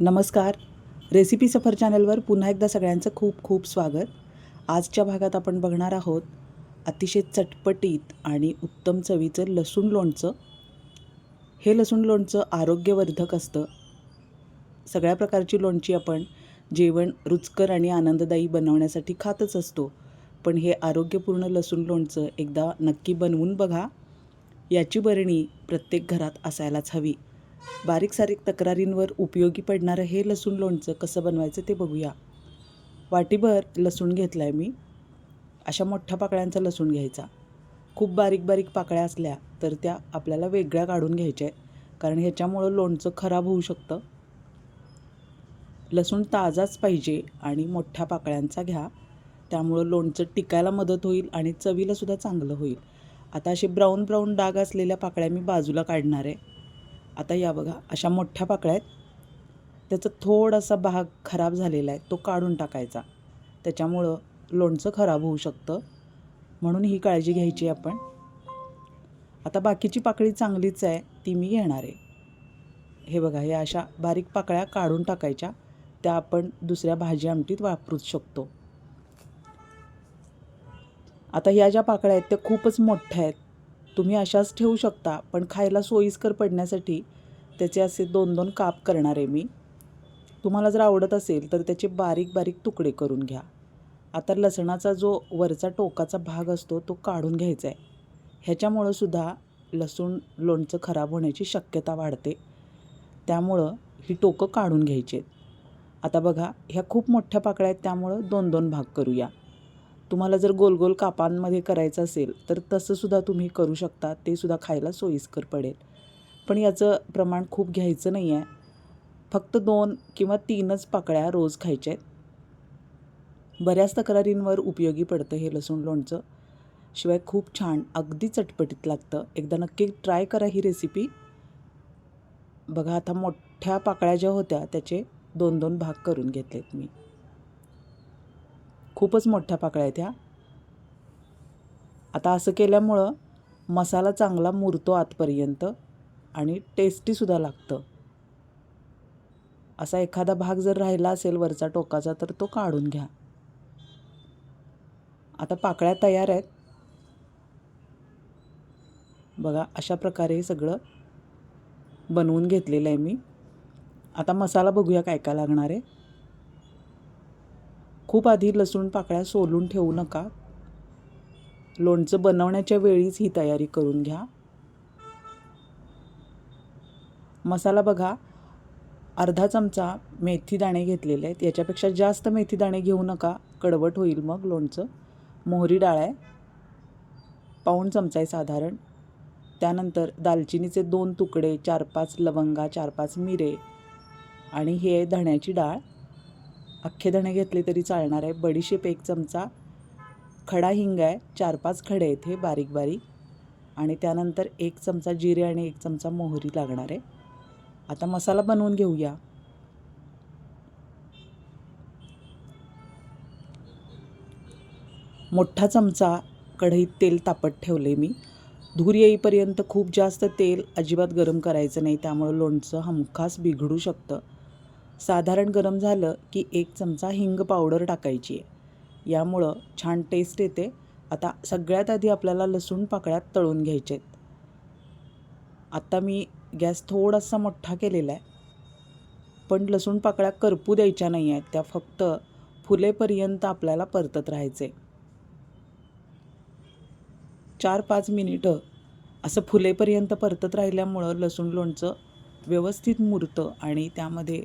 नमस्कार. रेसिपी सफर चॅनलवर पुन्हा एकदा सगळ्यांचं खूप खूप स्वागत. आजच्या भागात आपण बघणार आहोत अतिशय चटपटीत आणि उत्तम चवीचं लसूण लोणचं. हे लसूण लोणचं आरोग्यवर्धक असतं. सगळ्या प्रकारची लोणची आपण जेवण रुचकर आणि आनंददायी बनवण्यासाठी खातच असतो. पण हे आरोग्यपूर्ण लसूण लोणचं एकदा नक्की बनवून बघा. याची बरणी प्रत्येक घरात असायलाच हवी. बारीक सारीक तक्रारींवर उपयोगी पडणारं हे लसूण लोणचं कसं बनवायचं ते बघूया. वाटीभर लसूण घेतला आहे मी. अशा मोठ्या पाकळ्यांचा लसूण घ्यायचा. खूप बारीक बारीक पाकळ्या असल्या तर त्या आपल्याला वेगळ्या काढून घ्यायच्या आहेत. कारण ह्याच्यामुळं लोणचं खराब होऊ शकतं. लसूण ताजाच पाहिजे आणि मोठ्या पाकळ्यांचा घ्या. त्यामुळं लोणचं टिकायला मदत होईल आणि चवीलासुद्धा चांगलं होईल. आता असे ब्राऊन ब्राऊन डाग असलेल्या पाकळ्या मी बाजूला काढणार आहे. आता या बघा अशा मोठ्या पाकळ्या आहेत. त्याचा थोडासा भाग खराब झालेला आहे तो काढून टाकायचा. त्याच्यामुळं लोणचं खराब होऊ शकतं. म्हणून ही काळजी घ्यायची आपण. आता बाकीची पाकळी चांगलीच आहे ती मी घेणार आहे. हे बघा या अशा बारीक पाकळ्या काढून टाकायच्या. त्या आपण दुसऱ्या भाजी आमटीत वापरूच शकतो. आता ह्या ज्या पाकळ्या आहेत त्या खूपच मोठ्या आहेत. तुम्ही अशाच ठेवू शकता पण खायला सोयीस्कर पडण्यासाठी त्याचे असे दोन दोन काप करणार आहे मी. तुम्हाला जर आवडत असेल तर त्याचे बारीक बारीक तुकडे करून घ्या. आता लसणाचा जो वरचा टोकाचा भाग असतो तो काढून घ्यायचा आहे. ह्याच्यामुळं सुद्धा लसूण लोणचं खराब होण्याची शक्यता वाढते. त्यामुळं ही टोकं काढून घ्यायची आहेत. आता बघा ह्या खूप मोठ्या पाकळ्या आहेत त्यामुळं दोन दोन भाग करूया. तुम्हाला जर गोल गोल कापांमध्ये करायचं असेल तर तसंसुद्धा तुम्ही करू शकता. ते सुद्धा खायला सोयीस्कर पडेल. पण याचं प्रमाण खूप घ्यायचं नाही आहे. फक्त दोन किंवा तीनच पाकळ्या रोज खायच्या आहेत. बऱ्याच तक्रारींवर उपयोगी पडतं हे लसूण लोणचं. शिवाय खूप छान अगदी चटपटीत लागतं. एकदा नक्की ट्राय करा ही रेसिपी. बघा आता मोठ्या पाकळ्या ज्या होत्या त्याचे दोन दोन भाग करून घेतलेत मी. खूपच मोठ्या पाकळ्या आहेत ह्या. आता असं केल्यामुळं मसाला चांगला मुरतो आतपर्यंत आणि टेस्टीसुद्धा लागतं. असा एखादा भाग जर राहिला असेल वरचा टोकाचा तर तो काढून घ्या. आता पाकळ्या तयार आहेत. बघा अशा प्रकारे हे सगळं बनवून घेतलेलं आहे मी. आता मसाला बघूया काय काय लागणार आहे. खूप आधी लसूण पाकळ्या सोलून ठेवू नका. लोणचं बनवण्याच्या वेळीच ही तयारी करून घ्या. मसाला बघा अर्धा चमचा मेथी दाणे घेतलेले आहेत. याच्यापेक्षा जास्त मेथी दाणे घेऊ नका. कडवट होईल मग लोणचं. मोहरी डाळ आहे. पाऊण चमचा आहे साधारण. त्यानंतर दालचिनीचे दोन तुकडे चार पाच लवंगा चार पाच मिरे आणि हे आहे धण्याची डाळ. अख्खे धणे घेतले तरी चालणार आहे. बडीशेप एक चमचा खडा हिंग आहे चार पाच खडे आहेत हे बारीक बारीक. आणि त्यानंतर एक चमचा जिरे आणि एक चमचा मोहरी लागणार आहे. आता मसाला बनवून घेऊया. मोठा चमचा कढईत तेल तापत ठेवले मी. धूर येईपर्यंत खूप जास्त तेल अजिबात गरम करायचं नाही त्यामुळं लोणचं हमखास बिघडू शकतं. साधारण गरम झालं की एक चमचा हिंग पावडर टाकायची आहे. यामुळं छान टेस्ट येते. आता सगळ्यात आधी आपल्याला लसूण पाकळ्यात तळून घ्यायचे आहेत आत्ता मी गॅस थोडासा मोठा केलेला आहे. पण लसूण पाकळ्या करपू द्यायच्या नाही आहेत. त्या फक्त फुलेपर्यंत आपल्याला परतत राहायचे चार पाच मिनिटं असं फुलेपर्यंत परतत राहिल्यामुळं लसूण लोणचं व्यवस्थित मुरतं आणि त्यामध्ये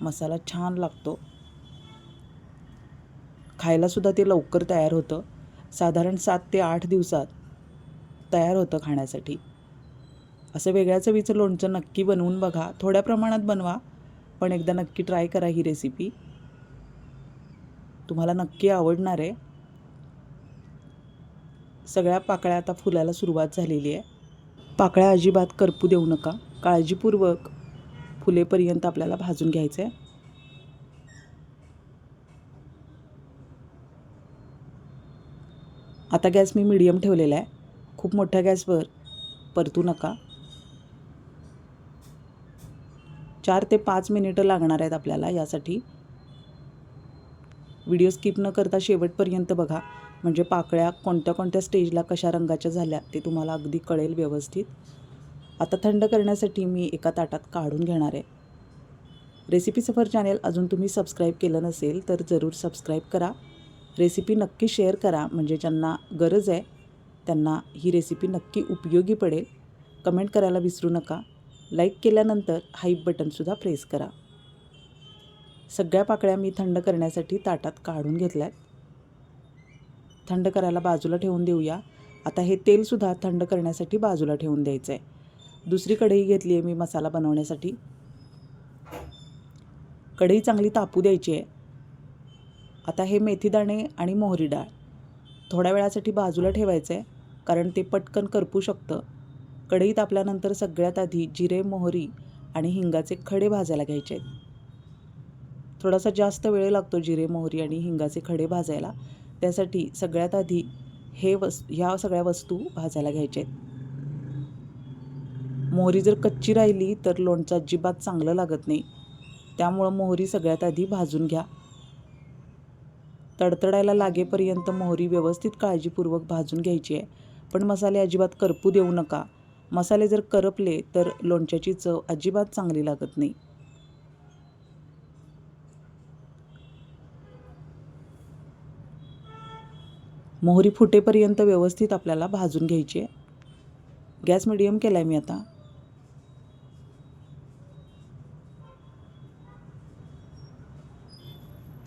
मसाला छान लागतो. खायलासुद्धा ते लवकर तयार होतं. साधारण सात ते आठ दिवसात तयार होतं खाण्यासाठी. असं वेगळ्या चवीचं लोणचं नक्की बनवून बघा. थोड्या प्रमाणात बनवा पण एकदा नक्की ट्राय करा ही रेसिपी. तुम्हाला नक्की आवडणार आहे. सगळ्या पाकळ्या आता फुलायला सुरुवात झालेली आहे. पाकळ्या अजिबात करपू देऊ नका. काळजीपूर्वक फुलेपर्यंत आपल्याला भाजून घ्यायचं आहे आता गॅस मी मीडियम ठेवलेला आहे. खूप मोठ्या गॅसवर परतू नका. चार ते पाच मिनिटं लागणार आहेत आपल्याला यासाठी. व्हिडिओ स्किप न करता शेवटपर्यंत बघा. म्हणजे पाकळ्या कोणत्या कोणत्या स्टेजला कशा रंगाच्या झाल्या ते तुम्हाला अगदी कळेल व्यवस्थित. आता थंड करण्यासाठी मी एका ताटात काढून घेणार आहे. रेसिपी सफर चॅनेल अजून तुम्ही सबस्क्राईब केलं नसेल तर जरूर सबस्क्राईब करा. रेसिपी नक्की शेअर करा म्हणजे ज्यांना गरज आहे त्यांना ही रेसिपी नक्की उपयोगी पडेल. कमेंट करायला विसरू नका. लाईक केल्यानंतर हाईप बटनसुद्धा प्रेस करा. सगळ्या पाकळ्या मी थंड करण्यासाठी ताटात काढून घेतल्या आहेत थंड करायला बाजूला ठेवून देऊया. आता हे तेलसुद्धा थंड करण्यासाठी बाजूला ठेवून द्यायचं आहे दुसरी कढई घेतली आहे मी मसाला बनवण्यासाठी. कढई चांगली तापू द्यायची आहे. आता हे मेथीदाणे आणि मोहरी डाळ थोड्या वेळासाठी बाजूला ठेवायचं आहे कारण ते पटकन करपू शकतं. कढई तापल्यानंतर सगळ्यात आधी जिरे मोहरी आणि हिंगाचे खडे भाजायला घ्यायचे आहेत. थोडासा जास्त वेळ लागतो जिरे मोहरी आणि हिंगाचे खडे भाजायला. त्यासाठी सगळ्यात आधी हे वस ह्या सगळ्या वस्तू भाजायला घ्यायच्या आहेत. मोहरी जर कच्ची राहिली तर लोणचं अजिबात चांगलं लागत नाही. त्यामुळं मोहरी सगळ्यात आधी भाजून घ्या. तडतडायला लागेपर्यंत मोहरी व्यवस्थित काळजीपूर्वक भाजून घ्यायची आहे. पण मसाले अजिबात करपू देऊ नका. मसाले जर करपले तर लोणच्याची चव अजिबात चांगली लागत नाही. मोहरी फुटेपर्यंत व्यवस्थित आपल्याला भाजून घ्यायची आहे. गॅस मिडियम केला आहे मी आता.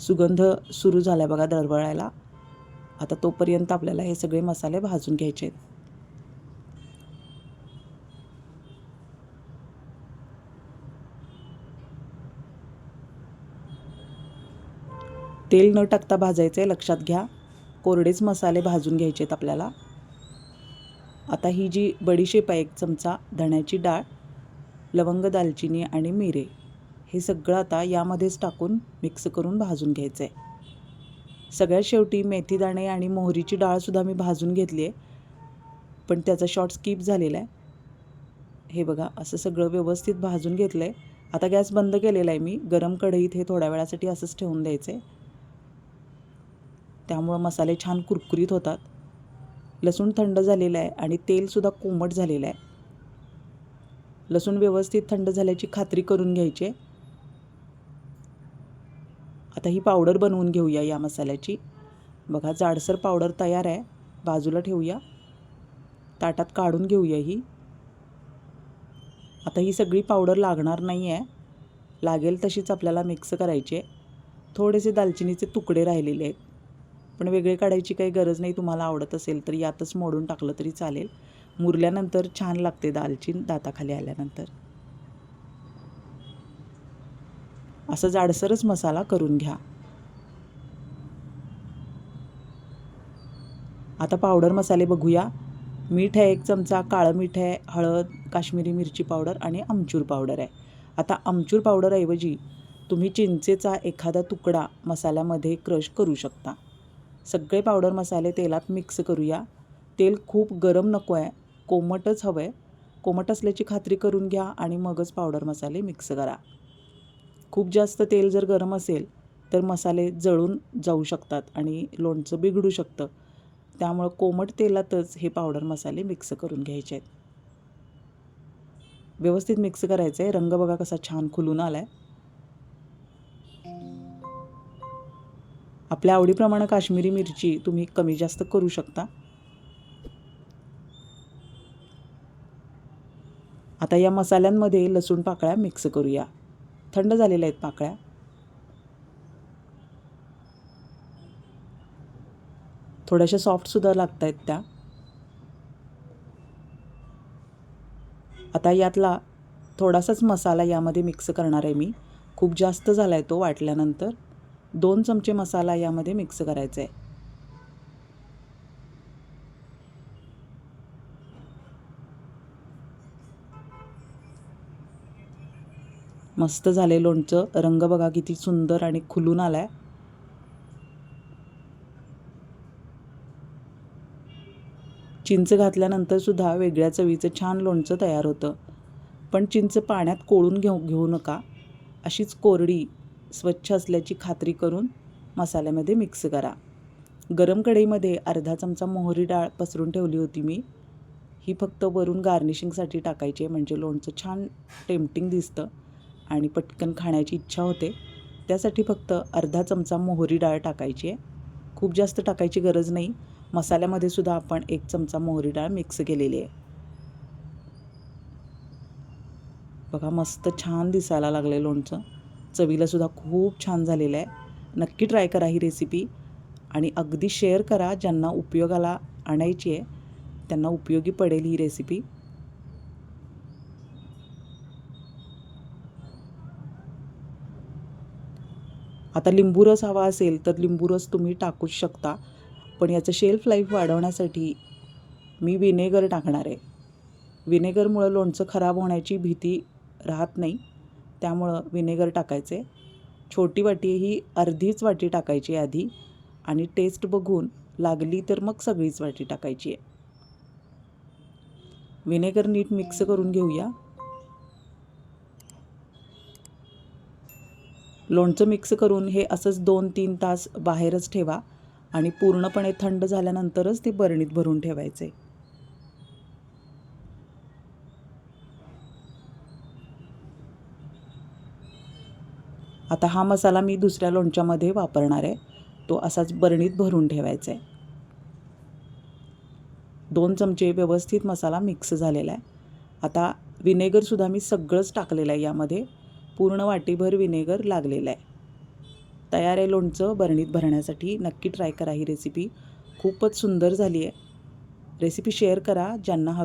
सुगंध सुरू झाला आहे बघा दरवळायला आता तोपर्यंत आपल्याला हे सगळे मसाले भाजून घ्यायचे आहेत. तेल न टाकता भाजायचं आहे लक्षात घ्या. कोरडेच मसाले भाजून घ्यायचे आहेत आपल्याला. आता ही जी बडीशेप आहे एक चमचा धण्याची डाळ लवंग दालचिनी आणि मिरे. हे सगळं आता यामध्येच टाकून मिक्स करून भाजून घ्यायचं आहे सगळ्यात शेवटी मेथीदाणे आणि मोहरीची डाळसुद्धा मी भाजून घेतली आहे पण त्याचा शॉर्ट स्किप झालेला आहे. हे बघा असं सगळं व्यवस्थित भाजून घेतलं आहे आता गॅस बंद केलेला आहे मी. गरम कढईत हे थोड्या वेळासाठी असंच ठेवून द्यायचं आहे त्यामुळं मसाले छान कुरकुरीत होतात. लसूण थंड झालेलं आहे आणि तेलसुद्धा कोमट झालेलं आहे. लसूण व्यवस्थित थंड झाल्याची खात्री करून घ्यायची आहे. आता ही पावडर बनवून घेऊया या मसाल्याची. बघा जाडसर पावडर तयार आहे. बाजूला ठेवूया. ताटात काढून घेऊया ही. आता ही सगळी पावडर लागणार नाही आहे. लागेल तशीच आपल्याला मिक्स करायची आहे. थोडेसे दालचिनीचे तुकडे राहिलेले आहेत. पण वेगळे काढायची काही गरज नाही. तुम्हाला आवडत असेल तर यातच मोडून टाकलं तरी चालेल. मुरल्यानंतर छान लागते दालचीन दाताखाली आल्यानंतर. असं जाडसरच मसाला करून घ्या. आता पावडर मसाले बघूया. मीठ आहे एक चमचा काळं मीठ आहे हळद काश्मीरी मिरची पावडर आणि आमचूर पावडर आहे. आता आमचूर पावडरऐवजी तुम्ही चिंचेचा एखादा तुकडा मसाल्यामध्ये क्रश करू शकता. सगळे पावडर मसाले तेलात मिक्स करूया. तेल खूप गरम नको आहे कोमटच हवं आहे कोमट असल्याची खात्री करून घ्या आणि मगच पावडर मसाले मिक्स करा. खूप जास्त तेल जर गरम असेल तर मसाले जळून जाऊ शकतात आणि लोणचं बिघडू शकतं. त्यामुळं कोमट तेलातच हे पावडर मसाले मिक्स करून घ्यायचे आहेत. व्यवस्थित मिक्स करायचं आहे रंग बघा कसा छान खुलून आला आहे आपल्या आवडीप्रमाणे काश्मीरी मिरची तुम्ही कमी जास्त करू शकता. आता या मसाल्यांमध्ये लसूण पाकळ्या मिक्स करूया. थंड झालेल्या आहेत पाकळ्या. थोड्याशा सॉफ्टसुद्धा लागत आहेत त्या. आता यातला थोडासाच मसाला यामध्ये मिक्स करणार आहे मी. खूप जास्त झाला आहे तो वाटल्यानंतर. दोन चमचे मसाला यामध्ये मिक्स करायचा आहे मस्त झाले लोणचं. रंग बघा किती सुंदर आणि खुलून आला आहे चिंच घातल्यानंतर सुद्धा वेगळ्या चवीचं छान लोणचं तयार होतं. पण चिंच पाण्यात कोळून घेऊ घेऊ नका. अशीच कोरडी स्वच्छ असल्याची खात्री करून मसाल्यामध्ये मिक्स करा. गरम कढईमध्ये अर्धा चमचा मोहरी डाळ पसरून ठेवली होती मी. ही फक्त वरून गार्निशिंगसाठी टाकायची आहे म्हणजे लोणचं छान टेम्पटिंग दिसतं. आणि पटकन खाण्याची इच्छा होते त्यासाठी फक्त अर्धा चमचा मोहरी डाळ टाकायची आहे. खूप जास्त टाकायची गरज नाही. मसाल्यामध्ये सुद्धा आपण एक चमचा मोहरी डाळ मिक्स केलेली आहे. बघा मस्त छान दिसायला लागलं आहे लोणचं चवीलासुद्धा खूप छान झालेलं आहे. नक्की ट्राय करा ही रेसिपी आणि अगदी शेअर करा ज्यांना उपयोगाला आणायची आहे. त्यांना उपयोगी पडेल ही रेसिपी आता लिंबू रस हवा असेल तर लिंबू रस तुम्ही टाकूच शकता. पण याचं शेल्फ लाईफ वाढवण्यासाठी मी विनेगर टाकणार आहे. विनेगरमुळं लोणचं खराब होण्याची भीती राहत नाही. त्यामुळं विनेगर टाकायचे. छोटी वाटी ही अर्धीच वाटी टाकायची आधी आणि टेस्ट बघून लागली तर मग सगळीच वाटी टाकायची आहे. विनेगर नीट मिक्स करून घेऊया. लोणचं मिक्स करून हे असंच दोन तीन तास बाहेरच ठेवा आणि पूर्णपणे थंड झाल्यानंतरच ते बरणीत भरून ठेवायचे. आता हा मसाला मी दुसऱ्या लोणच्यामध्ये वापरणार आहे. तो असाच बरणीत भरून ठेवायचा आहे. दोन चमचे व्यवस्थित मसाला मिक्स झालेला आहे. आता विनेगरसुद्धा मी सगळंच टाकलेलं आहे यामध्ये. पूर्ण वाटीभर विनेगर लागलेलं आहे. तयार आहे लोणचं बरणीत भरण्यासाठी. नक्की ट्राय करा ही रेसिपी खूपच सुंदर झाली आहे. रेसिपी शेअर करा ज्यांना हवी